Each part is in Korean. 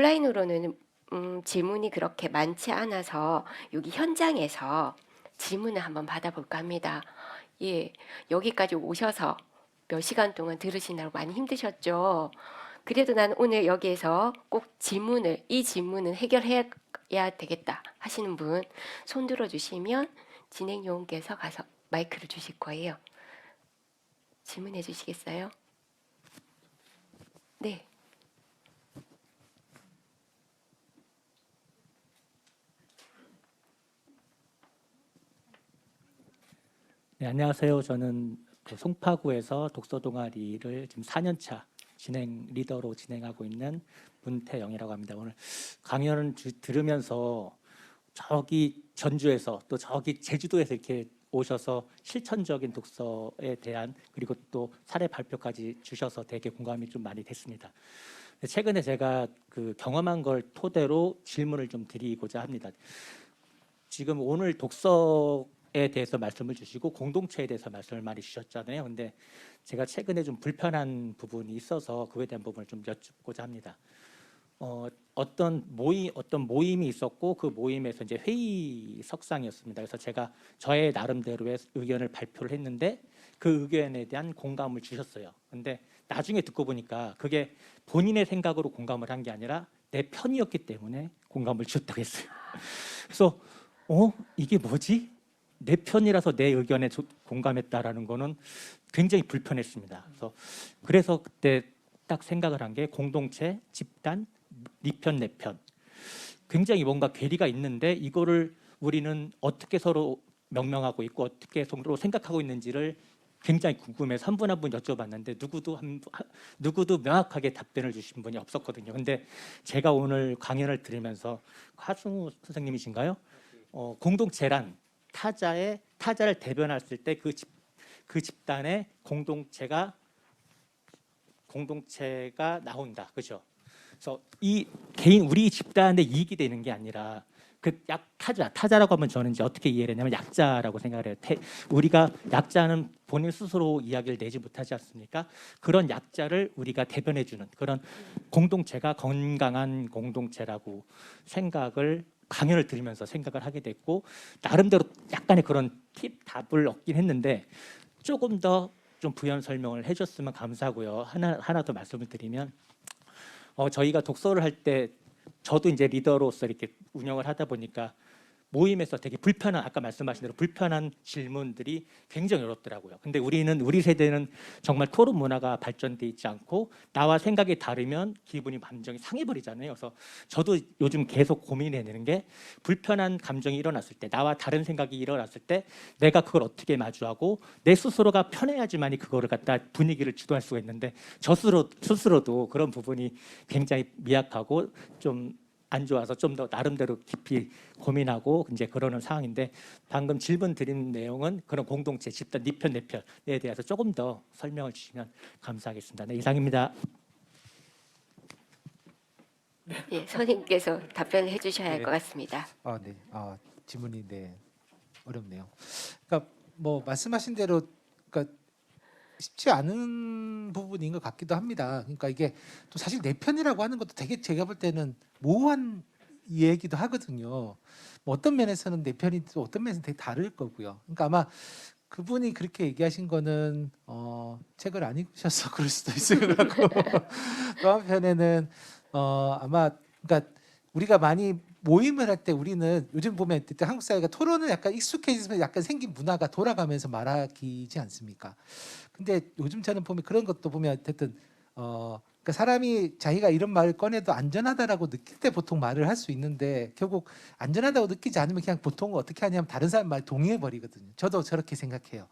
온라인으로는 음, 질문이 그렇게 많지 않아서 여기 현장에서 질문을 한번 받아볼까 합니다. 예, 여기까지 오셔서 몇 시간 동안 들으시느라고 많이 힘드셨죠? 그래도 난 오늘 여기에서 꼭 질문을, 이 질문은 해결해야 되겠다 하시는 분 손 들어주시면 진행요원께서 가서 마이크를 주실 거예요. 질문해 주시겠어요? 네. 네, 안녕하세요. 저는 그 송파구에서 독서 동아리를 지금 4년차 진행 리더로 진행하고 있는 문태영이라고 합니다. 오늘 강연을 주- 들으면서 저기 전주에서 또 저기 제주도에서 이렇게 오셔서 실천적인 독서에 대한 그리고 또 사례 발표까지 주셔서 되게 공감이 좀 많이 됐습니다. 근데 최근에 제가 그 경험한 걸 토대로 질문을 좀 드리고자 합니다. 지금 오늘 독서에 대해서 말씀을 주시고 공동체에 대해서 말씀을 많이 주셨잖아요. 근데 제가 최근에 좀 불편한 부분이 있어서 그에 대한 부분을 좀 여쭙고자 합니다. 어, 어떤 모임 어떤 모임이 있었고 그 모임에서 이제 회의 석상이었습니다. 그래서 제가 저의 나름대로의 의견을 발표를 했는데 그 의견에 대한 공감을 주셨어요. 근데 나중에 듣고 보니까 그게 본인의 생각으로 공감을 한 게 아니라 내 편이었기 때문에 공감을 주셨다고 했어요. 그래서 어 이게 뭐지? 내 편이라서 내 의견에 조- 공감했다라는 거는 굉장히 불편했습니다. 그래서 그래서 그때 딱 생각을 한 게 공동체, 집단, 네 편, 내 편. 굉장히 뭔가 괴리가 있는데 이거를 우리는 어떻게 서로 명명하고 있고 어떻게 서로 생각하고 있는지를 굉장히 궁금해서 한 분 한 분 여쭤봤는데 누구도 한, 하- 누구도 명확하게 답변을 주신 분이 없었거든요. 근데 제가 오늘 강연을 들으면서 하승우 선생님이신가요? 어, 공동체란 타자의 타자를 대변했을 때그 집, 그 집단의 공동체가 공동체가 나온다. 그죠? 그래서 이 개인 우리 집단의 이익이 되는 게 아니라 그 약 타자 타자라고 하면 저는 이제 어떻게 이해를 했냐면 약자라고 생각을 해요. 태, 우리가 약자는 본인 스스로 이야기를 내지 못하지 않습니까? 그런 약자를 우리가 대변해 주는 그런 공동체가 건강한 공동체라고 생각을 강연을 들으면서 생각을 하게 됐고 나름대로 약간의 그런 팁 답을 얻긴 했는데 조금 더 좀 부연 설명을 해줬으면 감사하고요. 하나 하나 더 말씀을 드리면 어, 저희가 독서를 할 때 저도 이제 리더로서 이렇게 운영을 하다 보니까 모임에서 되게 불편한 아까 말씀하신 대로 불편한 질문들이 굉장히 어렵더라고요. 근데 우리는 우리 세대는 정말 토론 문화가 발전돼 있지 않고 나와 생각이 다르면 기분이 감정이 상해 버리잖아요. 그래서 저도 요즘 계속 고민해 내는 게 불편한 감정이 일어났을 때 나와 다른 생각이 일어났을 때 내가 그걸 어떻게 마주하고 내 스스로가 편해야지만이 그거를 갖다 분위기를 주도할 수가 있는데 저 스스로 스스로도 그런 부분이 굉장히 미약하고 좀 안 좋아서 좀 더 나름대로 깊이 고민하고 이제 그러는 상황인데 방금 질문 드린 내용은 그런 공동체 집단 니편 내편에 대해서 조금 더 설명을 주시면 감사하겠습니다. 네, 이상입니다. 예, 선생님께서 답변을 해주셔야 할 네. 것 같습니다. 아, 네. 아, 지문이 네. 어렵네요. 그러니까 뭐 말씀하신 대로 그러니까 쉽지 않은 부분인 것 같기도 합니다. 그러니까 이게 또 사실 내 편이라고 하는 것도 되게 제가 볼 때는 모호한 얘기도 하거든요. 뭐 어떤 면에서는 내 편이 또 어떤 면에서는 되게 다를 거고요. 그러니까 아마 그분이 그렇게 얘기하신 거는 어, 책을 안 읽으셔서 그럴 수도 있을 것 같고 또 한편에는 어, 아마 그러니까 우리가 많이 모임을 할 때 우리는 요즘 보면 일단 한국 사회가 토론을 약간 익숙해지면 약간 생긴 문화가 돌아가면서 말하기지 않습니까? 근데 요즘 저는 보면 그런 것도 보면 어쨌든 어 그러니까 사람이 자기가 이런 말을 꺼내도 안전하다라고 느낄 때 보통 말을 할 수 있는데 결국 안전하다고 느끼지 않으면 그냥 보통 어떻게 하냐면 다른 사람 말 동의해 버리거든요. 저도 저렇게 생각해요.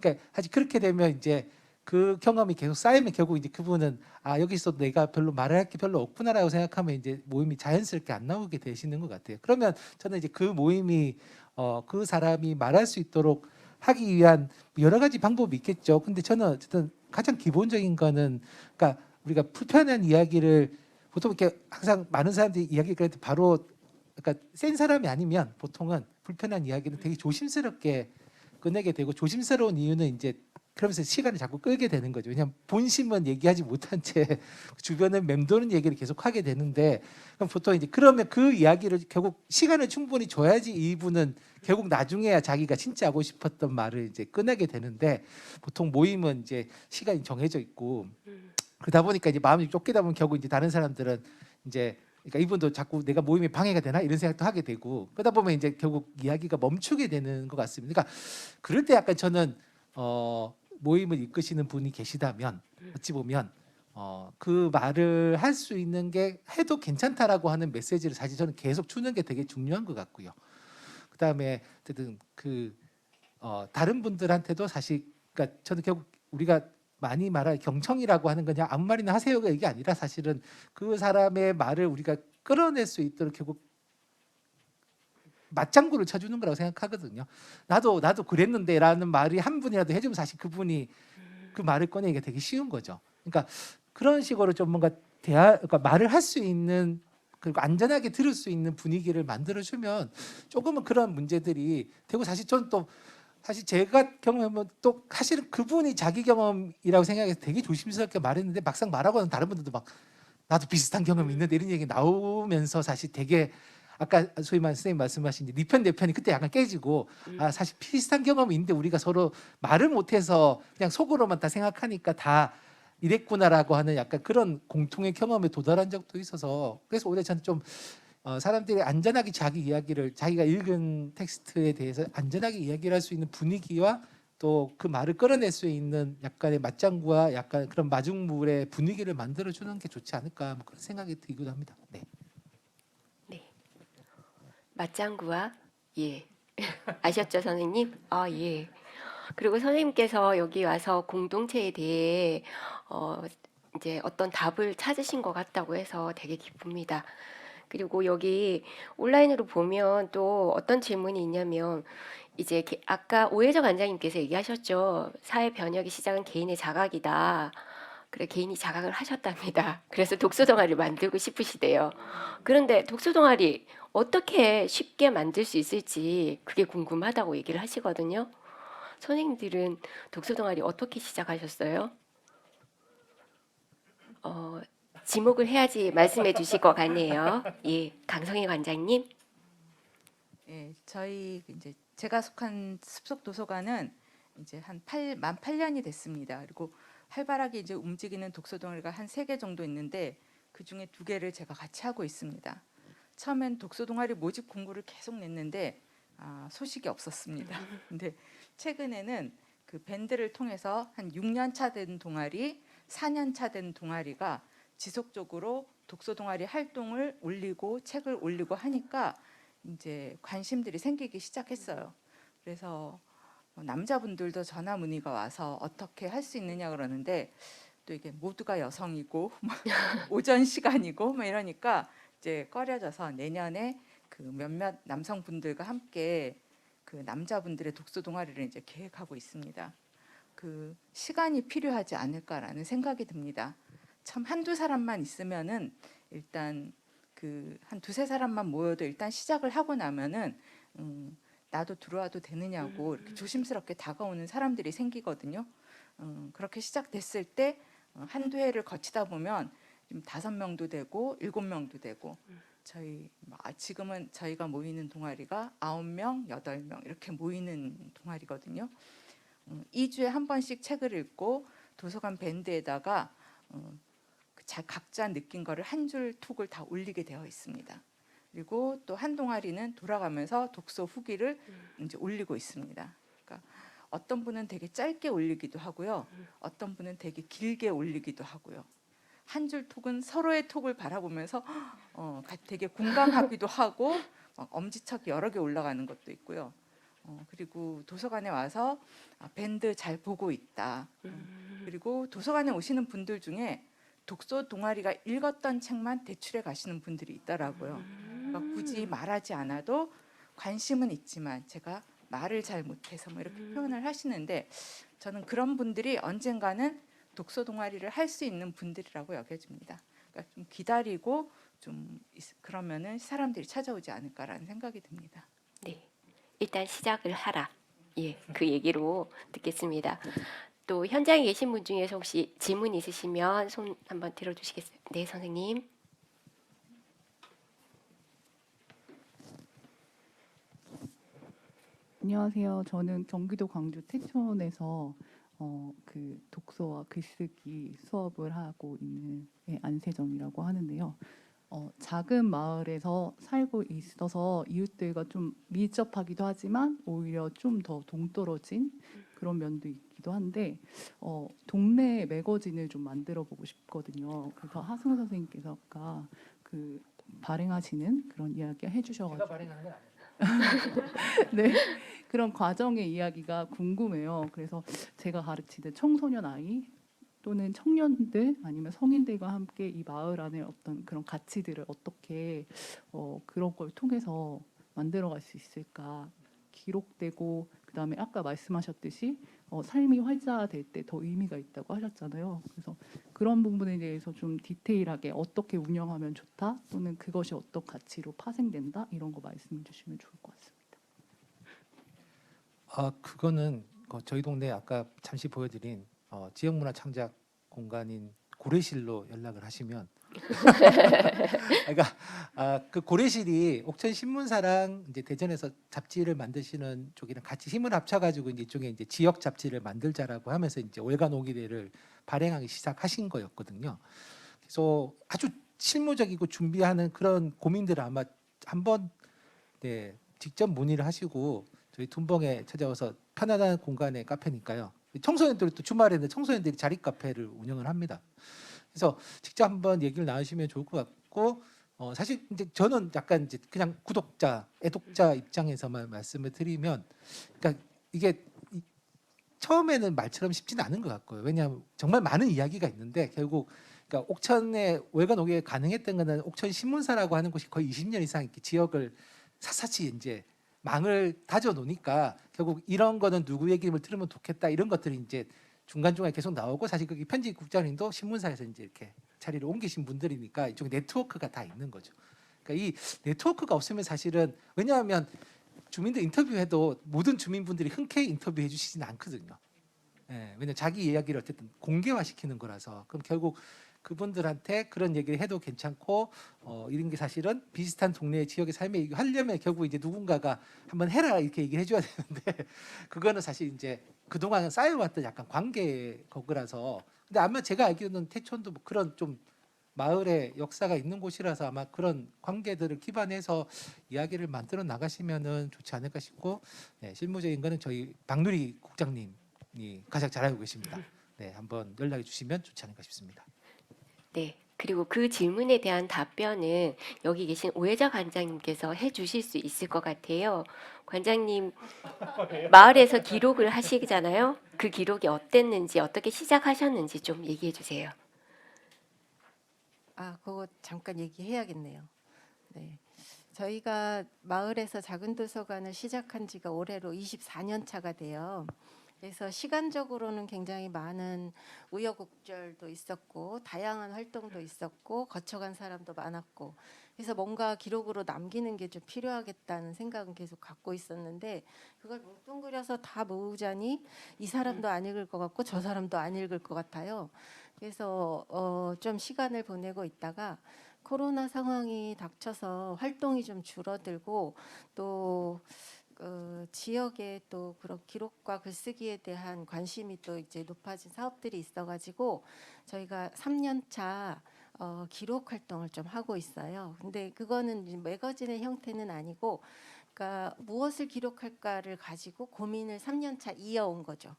그러니까 사실 그렇게 되면 이제 그 경험이 계속 쌓이면 결국 이제 그분은 아 여기서 내가 별로 말을 할게 별로 없구나라고 생각하면 이제 모임이 자연스럽게 안 나오게 되시는 것 같아요. 그러면 저는 이제 그 모임이 어 그 사람이 말할 수 있도록 하기 위한 여러 가지 방법이 있겠죠. 근데 저는 어쨌든 가장 기본적인 거는 그러니까 우리가 불편한 이야기를 보통 이렇게 항상 많은 사람들이 이야기 그럴 때 바로 그러니까 센 사람이 아니면 보통은 불편한 이야기는 되게 조심스럽게 꺼내게 되고 조심스러운 이유는 이제 그러면서 시간을 자꾸 끌게 되는 거죠. 왜냐하면 본심은 얘기하지 못한 채 주변에 맴도는 얘기를 계속 하게 되는데 그럼 보통 이제 그러면 그 이야기를 결국 시간을 충분히 줘야지 이분은 결국 나중에야 자기가 진짜 하고 싶었던 말을 이제 꺼내게 되는데 보통 모임은 이제 시간이 정해져 있고 음. 그러다 보니까 이제 마음이 쫓기다 보면 결국 이제 다른 사람들은 이제 그러니까 이분도 자꾸 내가 모임에 방해가 되나 이런 생각도 하게 되고 그러다 보면 이제 결국 이야기가 멈추게 되는 것 같습니다. 그러니까 그럴 때 약간 저는 어 모임을 이끄시는 분이 계시다면 어찌 보면 어 그 말을 할 수 있는 게 해도 괜찮다라고 하는 메시지를 사실 저는 계속 주는 게 되게 중요한 것 같고요. 그다음에 어쨌든 그 어, 다른 분들한테도 사실 그러니까 저는 결국 우리가 많이 말할 경청이라고 하는 그냥 아무 말이나 하세요가 이게 아니라 사실은 그 사람의 말을 우리가 끌어낼 수 있도록 결국 맞장구를 쳐주는 거라고 생각하거든요. 나도 나도 그랬는데라는 말이 한 분이라도 해주면 사실 그분이 그 말을 꺼내기가 되게 쉬운 거죠. 그러니까 그런 식으로 좀 뭔가 대화, 그러니까 말을 할 수 있는 그리고 안전하게 들을 수 있는 분위기를 만들어주면 조금은 그런 문제들이 되고 사실 저는 또 사실 제가 경험하면 또 사실은 그분이 자기 경험이라고 생각해서 되게 조심스럽게 말했는데 막상 말하고는 다른 분들도 막 나도 비슷한 경험이 있는데 이런 얘기 나오면서 사실 되게 아까 소위 말 선생님 말씀하신 네편 내 편이 그때 약간 깨지고 아 사실 비슷한 경험이 있는데 우리가 서로 말을 못해서 그냥 속으로만 다 생각하니까 다 이랬구나라고 하는 약간 그런 공통의 경험에 도달한 적도 있어서 그래서 오히려 저는 좀 어, 사람들이 안전하게 자기 이야기를 자기가 읽은 텍스트에 대해서 안전하게 이야기를 할 수 있는 분위기와 또 그 말을 끌어낼 수 있는 약간의 맞장구와 약간 그런 마중물의 분위기를 만들어 주는 게 좋지 않을까 뭐 그런 생각이 들기도 합니다. 네. 네. 맞장구와 예. 아셨죠, 선생님? 아, 예. 그리고 선생님께서 여기 와서 공동체에 대해 어, 이제 어떤 답을 찾으신 것 같다고 해서 되게 기쁩니다. 그리고 여기 온라인으로 보면 또 어떤 질문이 있냐면 이제 게- 아까 오혜정 원장님께서 얘기하셨죠. 사회 변혁의 시작은 개인의 자각이다. 그래 개인이 자각을 하셨답니다. 그래서 독서 동아리를 만들고 싶으시대요. 그런데 독서 동아리 어떻게 쉽게 만들 수 있을지 그게 궁금하다고 얘기를 하시거든요. 선생님들은 독서 동아리 어떻게 시작하셨어요? 어, 지목을 해야지 말씀해 주실 것 같네요. 예, 강성희 관장님. 예, 저희 이제 제가 속한 습속 도서관은 이제 한 8, 만 8년이 됐습니다. 그리고 활발하게 이제 움직이는 독서 동아리가 한 세 개 정도 있는데 그 중에 두 개를 제가 같이 하고 있습니다. 처음엔 독서 동아리 모집 공고를 계속 냈는데 아, 소식이 없었습니다. 근데 최근에는 그 밴드를 통해서 한 6년 차 된 동아리, 4년 차 된 동아리가 지속적으로 독서 동아리 활동을 올리고 책을 올리고 하니까 이제 관심들이 생기기 시작했어요. 그래서 뭐 남자분들도 전화 문의가 와서 어떻게 할 수 있느냐 그러는데 또 이게 모두가 여성이고 막 오전 시간이고 막 이러니까 이제 꺼려져서 내년에 그 몇몇 남성분들과 함께 그 남자분들의 독서 동아리를 이제 계획하고 있습니다. 그 시간이 필요하지 않을까라는 생각이 듭니다. 참 한두 사람만 있으면은 일단 그 한 두세 사람만 모여도 일단 시작을 하고 나면은 음, 나도 들어와도 되느냐고 이렇게 조심스럽게 다가오는 사람들이 생기거든요. 음, 그렇게 시작됐을 때 어, 한두 해를 거치다 보면 좀 다섯 명도 되고 일곱 명도 되고 저희 뭐, 아, 지금은 저희가 모이는 동아리가 아홉 명, 여덟 명 이렇게 모이는 동아리거든요. 음, 2주에 한 번씩 책을 읽고 도서관 밴드에다가 어, 그 자, 각자 느낀 거를 한 줄 톡을 다 올리게 되어 있습니다. 그리고 또 한 동아리는 돌아가면서 독서 후기를 이제 올리고 있습니다. 그러니까 어떤 분은 되게 짧게 올리기도 하고요. 어떤 분은 되게 길게 올리기도 하고요. 한 줄 톡은 서로의 톡을 바라보면서 어, 가- 되게 공감하기도 하고 막 엄지척 여러 개 올라가는 것도 있고요. 어, 그리고 도서관에 와서 아, 밴드 잘 보고 있다. 그리고 도서관에 오시는 분들 중에 독서 동아리가 읽었던 책만 대출해 가시는 분들이 있더라고요. 그러니까 굳이 말하지 않아도 관심은 있지만 제가 말을 잘 못해서 뭐 이렇게 표현을 하시는데 저는 그런 분들이 언젠가는 독서 동아리를 할 수 있는 분들이라고 여겨집니다. 그러니까 좀 기다리고 좀 있- 그러면은 사람들이 찾아오지 않을까라는 생각이 듭니다. 네, 일단 시작을 하라. 예, 그 얘기로 듣겠습니다. 또 현장에 계신 분 중에서 혹시 질문 있으시면 손 한번 들어주시겠어요? 네, 선생님. 안녕하세요. 저는 경기도 광주 태촌에서 어, 그 독서와 글쓰기 수업을 하고 있는 예, 안세정이라고 하는데요. 어, 작은 마을에서 살고 있어서 이웃들과 좀 밀접하기도 하지만 오히려 좀 더 동떨어진 그런 면도 있기도 한데 어, 동네 매거진을 좀 만들어 보고 싶거든요. 그래서 하승우 선생님께서 아까 그 발행하시는 그런 이야기 해주셔가지고. 네 그런 과정의 이야기가 궁금해요. 그래서 제가 가르치는 청소년 아이 또는 청년들 아니면 성인들과 함께 이 마을 안에 어떤 그런 가치들을 어떻게 어, 그런 걸 통해서 만들어갈 수 있을까 기록되고 그다음에 아까 말씀하셨듯이 어, 삶이 활자될 때 더 의미가 있다고 하셨잖아요. 그래서 그런 부분에 대해서 좀 디테일하게 어떻게 운영하면 좋다 또는 그것이 어떤 가치로 파생된다 이런 거 말씀해 주시면 좋을 것 같습니다. 아 그거는 그 저희 동네 아까 잠시 보여드린 어, 지역문화 창작 공간인 고래실로 연락을 하시면 그러니까 아, 그 고래실이 옥천 신문사랑 이제 대전에서 잡지를 만드시는 쪽이랑 같이 힘을 합쳐가지고 이제 이쪽에 이제 지역 잡지를 만들자라고 하면서 이제 월간 오기대를 발행하기 시작하신 거였거든요. 그래서 아주 실무적이고 준비하는 그런 고민들을 아마 한번 네, 직접 문의를 하시고 저희 둔벙에 찾아와서 편안한 공간의 카페니까요. 청소년들이 또 주말에는 청소년들이 자리 카페를 운영을 합니다. 그래서 직접 한번 얘기를 나누시면 좋을 것 같고 어, 사실 이제 저는 약간 이제 그냥 구독자, 애독자 입장에서만 말씀을 드리면, 그러니까 이게 이- 처음에는 말처럼 쉽지는 않은 것 같고요. 왜냐하면 정말 많은 이야기가 있는데 결국 그러니까 옥천에 월간 오게 가능했던 거는 옥천 신문사라고 하는 곳이 거의 20년 이상 이렇게 지역을 샅샅이 이제 망을 다져 놓으니까 결국 이런 거는 누구 얘기를 들으면 좋겠다 이런 것들이 이제 중간중간에 계속 나오고 사실 거기 편집 국장님도 신문사에서 이제 이렇게 자리를 옮기신 분들이니까 이쪽 네트워크가 다 있는 거죠. 그러니까 이 네트워크가 없으면 사실은 왜냐하면 주민들 인터뷰해도 모든 주민분들이 흔쾌히 인터뷰해 주시지는 않거든요. 예, 왜냐 자기 이야기를 어쨌든 공개화 시키는 거라서 그럼 결국 그분들한테 그런 얘기를 해도 괜찮고 어, 이런 게 사실은 비슷한 동네 지역의 삶에 하려면 결국 이제 누군가가 한번 해라 이렇게 얘기를 해줘야 되는데 그거는 사실 이제 그동안 쌓여왔던 약간 관계 거기라서 근데 아마 제가 알기로는 태촌도 뭐 그런 좀 마을의 역사가 있는 곳이라서 아마 그런 관계들을 기반해서 이야기를 만들어 나가시면은 좋지 않을까 싶고 네, 실무적인 거는 저희 박누리 국장님이 가장 잘 알고 계십니다. 네, 한번 연락해 주시면 좋지 않을까 싶습니다. 네. 그리고 그 질문에 대한 답변은 여기 계신 오혜자 관장님께서 해 주실 수 있을 것 같아요. 관장님 마을에서 기록을 하시잖아요. 그 기록이 어땠는지 어떻게 시작하셨는지 좀 얘기해 주세요. 아, 그거 잠깐 얘기해야겠네요. 네. 저희가 마을에서 작은 도서관을 시작한 지가 올해로 24년 차가 돼요. 그래서 시간적으로는 굉장히 많은 우여곡절도 있었고 다양한 활동도 있었고 거쳐간 사람도 많았고 그래서 뭔가 기록으로 남기는 게 좀 필요하겠다는 생각은 계속 갖고 있었는데 그걸 뭉뚱그려서 다 모으자니 이 사람도 안 읽을 것 같고 저 사람도 안 읽을 것 같아요. 그래서 어, 좀 시간을 보내고 있다가 코로나 상황이 닥쳐서 활동이 좀 줄어들고 또 그 지역에 또 그런 기록과 글쓰기에 대한 관심이 또 이제 높아진 사업들이 있어가지고 저희가 3년차 어, 기록 활동을 좀 하고 있어요. 근데 그거는 매거진의 형태는 아니고, 그러니까 무엇을 기록할까를 가지고 고민을 3년차 이어온 거죠.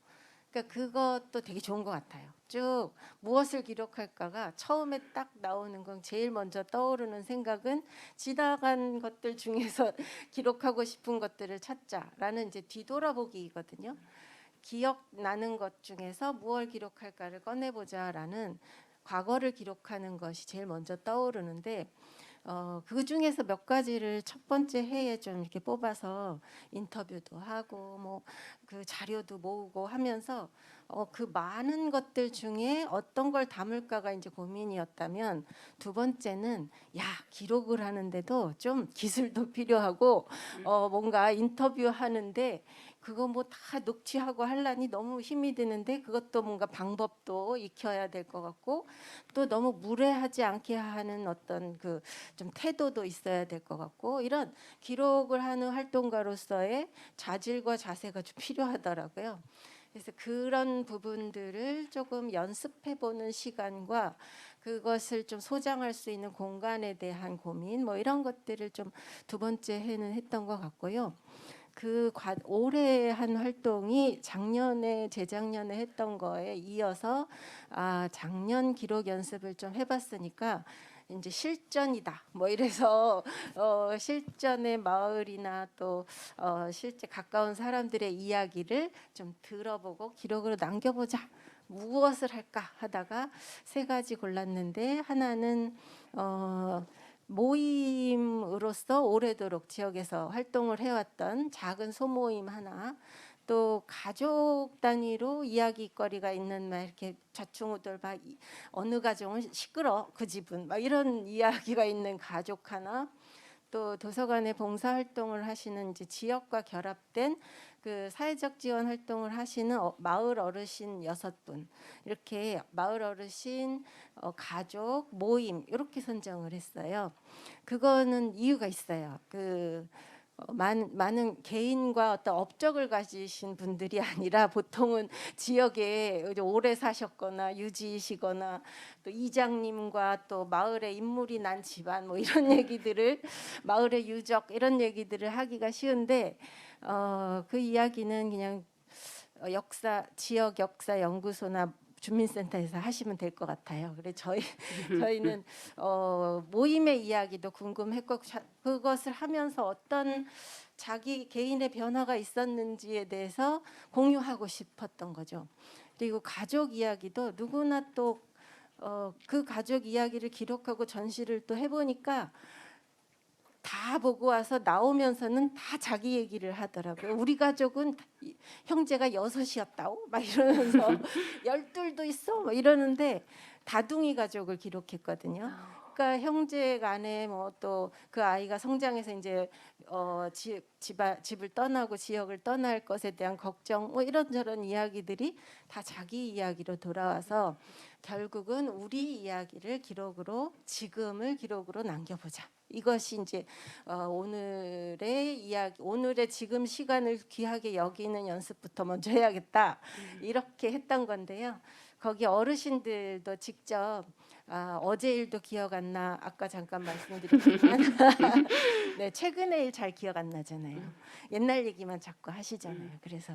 그러니까 그것도 되게 좋은 것 같아요. 쭉 무엇을 기록할까가 처음에 딱 나오는 건 제일 먼저 떠오르는 생각은 지나간 것들 중에서 기록하고 싶은 것들을 찾자라는 이제 뒤돌아보기거든요. 기억 나는 것 중에서 무엇을 기록할까를 꺼내보자라는 과거를 기록하는 것이 제일 먼저 떠오르는데 어, 그 중에서 몇 가지를 첫 번째 해에 좀 이렇게 뽑아서 인터뷰도 하고 뭐 그 자료도 모으고 하면서 어, 그 많은 것들 중에 어떤 걸 담을까가 이제 고민이었다면 두 번째는 야 기록을 하는데도 좀 기술도 필요하고 어, 뭔가 인터뷰 하는데 그거 뭐 다 녹취하고 하려니 너무 힘이 드는데 그것도 뭔가 방법도 익혀야 될 것 같고 또 너무 무례하지 않게 하는 어떤 그 좀 태도도 있어야 될 것 같고 이런 기록을 하는 활동가로서의 자질과 자세가 좀 필요하더라고요. 그래서 그런 부분들을 조금 연습해 보는 시간과 그것을 좀 소장할 수 있는 공간에 대한 고민 뭐 이런 것들을 좀 두 번째 해는 했던 것 같고요. 그 과, 올해 한 활동이 작년에 재작년에 했던 거에 이어서 아 작년 기록 연습을 좀 해봤으니까 이제 실전이다. 뭐 이래서 어, 실전의 마을이나 또 어, 실제 가까운 사람들의 이야기를 좀 들어보고 기록으로 남겨보자. 무엇을 할까 하다가 세 가지 골랐는데 하나는 어, 모임으로서 오래도록 지역에서 활동을 해왔던 작은 소모임 하나 또 가족 단위로 이야기거리가 있는 막 이렇게 좌충우돌 막 이- 어느 가정은 시끄러 그 집은 막 이런 이야기가 있는 가족 하나 또 도서관에 봉사 활동을 하시는 이제 지역과 결합된 그 사회적 지원 활동을 하시는 어- 마을 어르신 여섯 분 이렇게 마을 어르신 어, 가족 모임 이렇게 선정을 했어요. 그거는 이유가 있어요. 그 어, 많은, 많은 개인과 어떤 업적을 가지신 분들이 아니라 보통은 지역에 오래 사셨거나 유지이시거나 또 이장님과 또 마을에 인물이 난 집안 뭐 이런 얘기들을 마을의 유적 이런 얘기들을 하기가 쉬운데 어, 그 이야기는 그냥 어, 역사 지역 역사 연구소나 주민센터에서 하시면 될 것 같아요. 그래 저희 저희는 어, 모임의 이야기도 궁금했고 자- 그것을 하면서 어떤 자기 개인의 변화가 있었는지에 대해서 공유하고 싶었던 거죠. 그리고 가족 이야기도 누구나 또 어, 그 가족 이야기를 기록하고 전시를 또 해보니까 다 보고 와서 나오면서는 다 자기 얘기를 하더라고요. 우리 가족은 이- 형제가 여섯이었다고 막 이러면서 열둘도 있어 막 이러는데 다둥이 가족을 기록했거든요. 그러니까 형제 간에 뭐 또 그 아이가 성장해서 이제 어 집, 집아, 집을 떠나고 지역을 떠날 것에 대한 걱정 뭐 이런저런 이야기들이 다 자기 이야기로 돌아와서 결국은 우리 이야기를 기록으로 지금을 기록으로 남겨보자. 이것이 이제 어, 오늘의 이야기, 오늘의 지금 시간을 귀하게 여기는 연습부터 먼저 해야겠다. 이렇게 했던 건데요. 거기 어르신들도 직접 아, 어제 일도 기억 안 나. 아까 잠깐 말씀드렸지만 네, 최근의 일 잘 기억 안 나잖아요. 옛날 얘기만 자꾸 하시잖아요. 그래서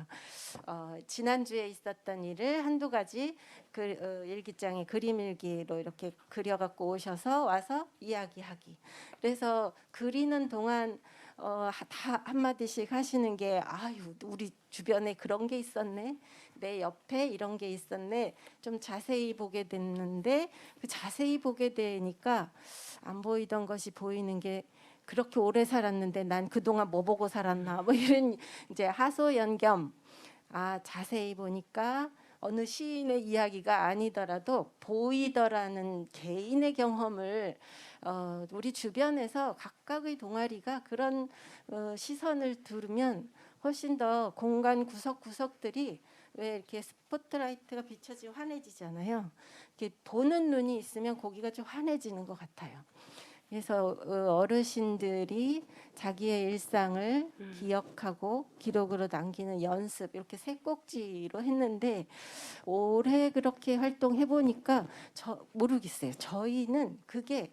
어, 지난주에 있었던 일을 한두 가지 그 어, 일기장에 그림 일기로 이렇게 그려 갖고 오셔서 와서 이야기하기. 그래서 그리는 동안 어, 하- 다 한마디씩 하시는 게 아유 우리 주변에 그런 게 있었네. 내 옆에 이런 게 있었네. 좀 자세히 보게 됐는데 그 자세히 보게 되니까 안 보이던 것이 보이는 게 그렇게 오래 살았는데 난 그동안 뭐 보고 살았나? 뭐 이런 이제 하소연겸 아 자세히 보니까 어느 시인의 이야기가 아니더라도 보이더라는 개인의 경험을 어, 우리 주변에서 각각의 동아리가 그런 어, 시선을 두르면 훨씬 더 공간 구석구석들이 왜 이렇게 스포트라이트가 비춰지면 환해지잖아요. 이렇게 보는 눈이 있으면 거기가 좀 환해지는 것 같아요. 그래서 어, 어르신들이 자기의 일상을 음. 기억하고 기록으로 남기는 연습 이렇게 세 꼭지로 했는데 올해 그렇게 활동해 보니까 저 모르겠어요. 저희는 그게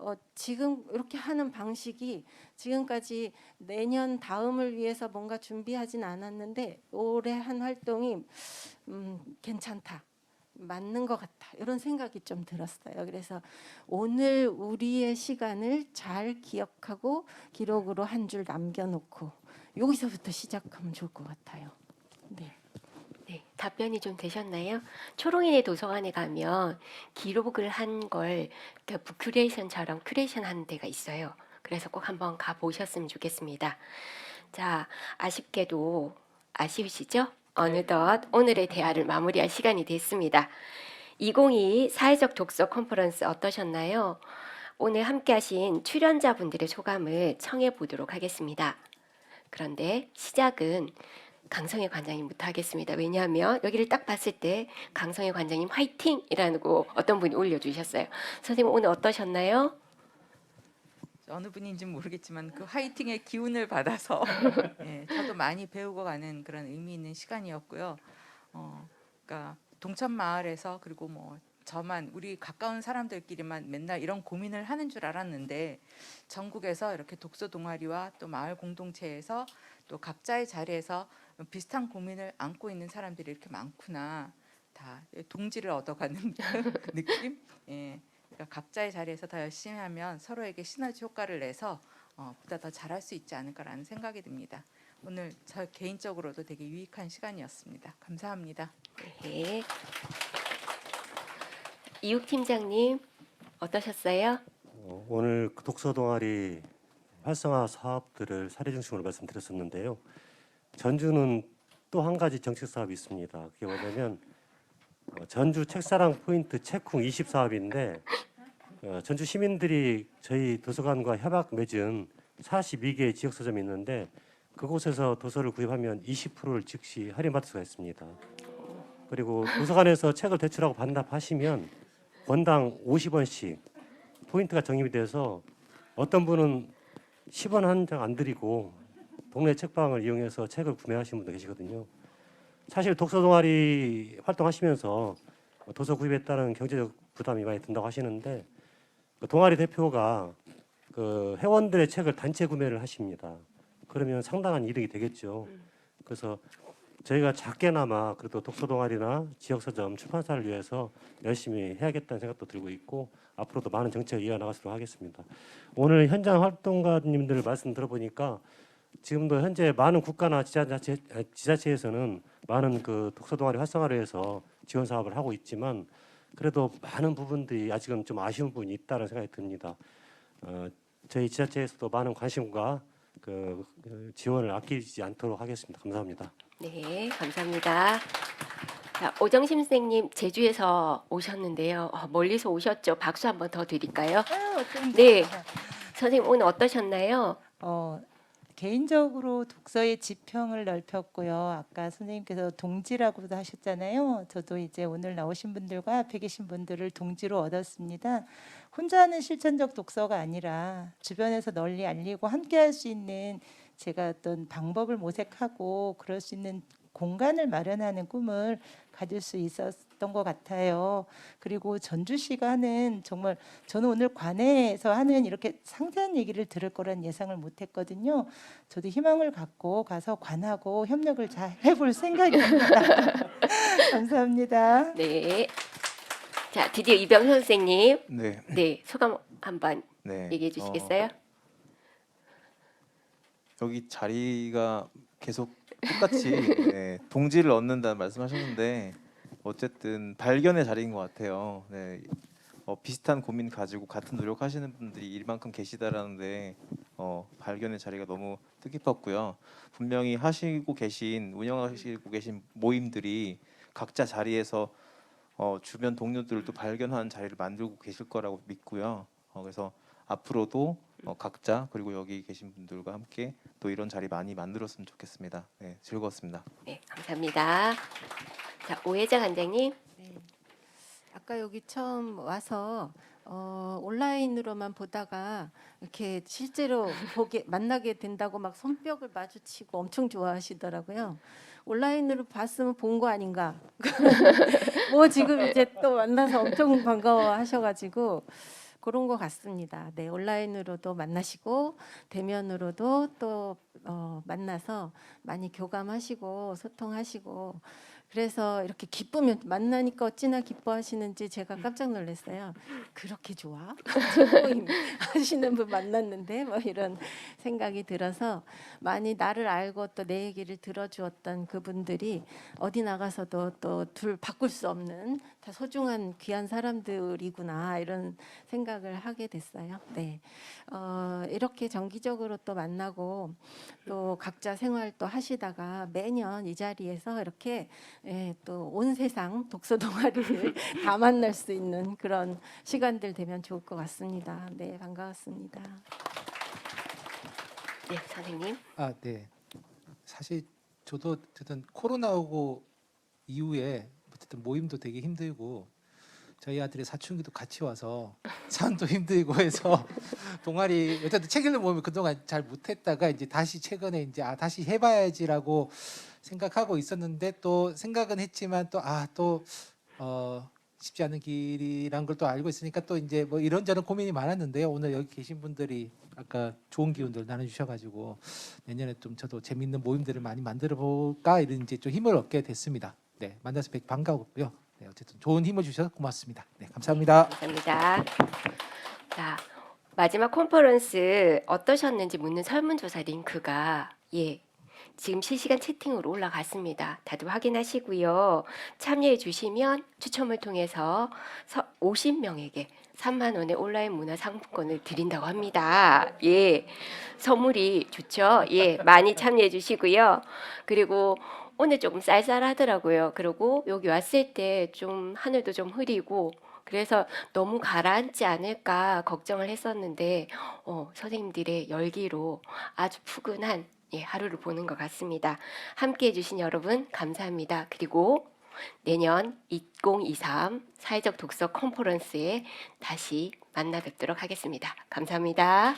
어, 지금 이렇게 하는 방식이 지금까지 내년 다음을 위해서 뭔가 준비하진 않았는데 올해 한 활동이 음, 괜찮다. 맞는 것 같다. 이런 생각이 좀 들었어요. 그래서 오늘 우리의 시간을 잘 기억하고 기록으로 한 줄 남겨놓고 여기서부터 시작하면 좋을 것 같아요. 네. 네, 답변이 좀 되셨나요? 초롱이네 도서관에 가면 기록을 한걸 그러니까 큐레이션처럼 큐레이션 하는 데가 있어요. 그래서 꼭 한번 가 보셨으면 좋겠습니다. 자, 아쉽게도 아쉬우시죠? 어느덧 오늘의 대화를 마무리할 시간이 됐습니다. 2022 사회적 독서 컨퍼런스 어떠셨나요? 오늘 함께 하신 출연자분들의 소감을 청해 보도록 하겠습니다. 그런데 시작은 강성혜 관장님부터 하겠습니다. 왜냐하면 여기를 딱 봤을 때 강성혜 관장님 화이팅이라고 어떤 분이 올려주셨어요. 선생님 오늘 어떠셨나요? 어느 분인지 는 모르겠지만 그 화이팅의 기운을 받아서 예, 저도 많이 배우고 가는 그런 의미 있는 시간이었고요. 어, 그러니까 동천 마을에서 그리고 뭐 저만 우리 가까운 사람들끼리만 맨날 이런 고민을 하는 줄 알았는데 전국에서 이렇게 독서 동아리와 또 마을 공동체에서 또 각자의 자리에서 비슷한 고민을 안고 있는 사람들이 이렇게 많구나 다 동지를 얻어가는 그 느낌. 예. 그러니까 각자의 자리에서 더 열심히 하면 서로에게 시너지 효과를 내서 어, 보다 더 잘할 수 있지 않을까라는 생각이 듭니다. 오늘 저 개인적으로도 되게 유익한 시간이었습니다. 감사합니다. 네. 이욱 팀장님 어떠셨어요? 어, 오늘 그 독서 동아리 활성화 사업들을 사례 중심으로 말씀드렸었는데요. 전주는 또 한 가지 정책 사업이 있습니다. 그게 뭐냐면 어, 전주 책사랑 포인트 책쿵 20 사업인데 어, 전주 시민들이 저희 도서관과 협약 맺은 42개의 지역 서점이 있는데 그곳에서 도서를 구입하면 20%를 즉시 할인받을 수가 있습니다. 그리고 도서관에서 책을 대출하고 반납하시면 권당 50원씩 포인트가 적립이 돼서 어떤 분은 10원 한 장 안 드리고 동네 책방을 이용해서 책을 구매하시는 분도 계시거든요. 사실 독서 동아리 활동하시면서 도서 구입에 따른 경제적 부담이 많이 든다고 하시는데 그 동아리 대표가 그 회원들의 책을 단체 구매를 하십니다. 그러면 상당한 이득이 되겠죠. 그래서 저희가 작게나마 그래도 독서 동아리나 지역 서점 출판사를 위해서 열심히 해야겠다는 생각도 들고 있고 앞으로도 많은 정책을 이어나가도록 하겠습니다. 오늘 현장 활동가님들 말씀 들어보니까 지금도 현재 많은 국가나 지자체 아, 지자체에서는 많은 그 독서 동아리 활성화를 위해서 지원 사업을 하고 있지만 그래도 많은 부분들이 아직은 좀 아쉬운 부분이 있다는 생각이 듭니다. 어, 저희 지자체에서도 많은 관심과 그, 그 지원을 아끼지 않도록 하겠습니다. 감사합니다. 네, 감사합니다. 자, 오정심 선생님 제주에서 오셨는데요. 어, 멀리서 오셨죠? 박수 한번 더 드릴까요? 네, 선생님 오늘 어떠셨나요? 어, 개인적으로 독서의 지평을 넓혔고요. 아까 선생님께서 동지라고도 하셨잖아요. 저도 이제 오늘 나오신 분들과 앞에 계신 분들을 동지로 얻었습니다. 혼자 하는 실천적 독서가 아니라 주변에서 널리 알리고 함께 할 수 있는 제가 어떤 방법을 모색하고 그럴 수 있는 공간을 마련하는 꿈을 가질 수 있었 던 것 같아요. 그리고 전주시가 하는 정말 저는 오늘 관에서 하는 이렇게 상세한 얘기를 들을 거란 예상을 못했거든요. 저도 희망을 갖고 가서 관하고 협력을 잘 해볼 생각입니다. 감사합니다. 네. 자, 드디어 이병선 선생님. 네, 네, 소감 한번 네. 얘기해 주시겠어요? 어, 여기 자리가 계속 똑같이 네, 동지를 얻는다는 말씀하셨는데 어쨌든 발견의 자리인 것 같아요. 네, 어, 비슷한 고민 가지고 같은 노력하시는 분들이 이만큼 계시다라는데 어, 발견의 자리가 너무 뜻깊었고요. 분명히 하시고 계신 운영하시고 계신 모임들이 각자 자리에서 어, 주변 동료들도 발견하는 자리를 만들고 계실 거라고 믿고요. 어, 그래서 앞으로도 어, 각자 그리고 여기 계신 분들과 함께 또 이런 자리 많이 만들었으면 좋겠습니다. 네, 즐거웠습니다. 네, 감사합니다. 자, 오혜자 관장님. 네. 아까 여기 처음 와서 어, 온라인으로만 보다가 이렇게 실제로 보게 만나게 된다고 막 손뼉을 마주치고 엄청 좋아하시더라고요. 온라인으로 봤으면 본 거 아닌가? 뭐 지금 이제 또 만나서 엄청 반가워하셔가지고 그런 것 같습니다. 네, 온라인으로도 만나시고 대면으로도 또 어, 만나서 많이 교감하시고 소통하시고 그래서 이렇게 기쁘면 만나니까 어찌나 기뻐하시는지 제가 깜짝 놀랐어요. 그렇게 좋아? 하시는 분 만났는데 뭐 이런 생각이 들어서 많이 나를 알고 또 내 얘기를 들어주었던 그분들이 어디 나가서도 또 둘 바꿀 수 없는 다 소중한 귀한 사람들이구나 이런 생각을 하게 됐어요. 네, 어, 이렇게 정기적으로 또 만나고 또 각자 생활 또 하시다가 매년 이 자리에서 이렇게 예, 또온 세상 독서 동아리를 다 만날 수 있는 그런 시간들 되면 좋을 것 같습니다. 네, 반가웠습니다. 네, 선생님. 아, 네. 사실 저도 어쨌든 코로나 오고 이후에 어쨌든 모임도 되게 힘들고 저희 아들의 사춘기도 같이 와서 산도 힘들고 해서 동아리 어쨌든 책 읽는 모임을 그동안 잘 못했다가 이제 다시 최근에 이제 아 다시 해봐야지라고 생각하고 있었는데 또 생각은 했지만 또 아 또 어 쉽지 않은 길이란 걸 또 알고 있으니까 또 이제 뭐 이런저런 고민이 많았는데요 오늘 여기 계신 분들이 아까 좋은 기운들 나눠주셔가지고 내년에 좀 저도 재밌는 모임들을 많이 만들어 볼까 이런 이제 좀 힘을 얻게 됐습니다. 네 만나서 뵙 반가웠고요. 네 어쨌든 좋은 힘을 주셔서 고맙습니다. 네 감사합니다. 감사합니다. 자, 마지막 컨퍼런스 어떠셨는지 묻는 설문조사 링크가 예. 지금 실시간 채팅으로 올라갔습니다. 다들 확인하시고요. 참여해 주시면 추첨을 통해서 50명에게 3만 원의 온라인 문화 상품권을 드린다고 합니다. 예. 선물이 좋죠. 예. 많이 참여해 주시고요. 그리고 오늘 조금 쌀쌀하더라고요. 그리고 여기 왔을 때 좀 하늘도 좀 흐리고 그래서 너무 가라앉지 않을까 걱정을 했었는데 어, 선생님들의 열기로 아주 푸근한 예, 하루를 보는 것 같습니다. 함께 해주신 여러분 감사합니다. 그리고 내년 2023 사회적 독서 컨퍼런스에 다시 만나 뵙도록 하겠습니다. 감사합니다.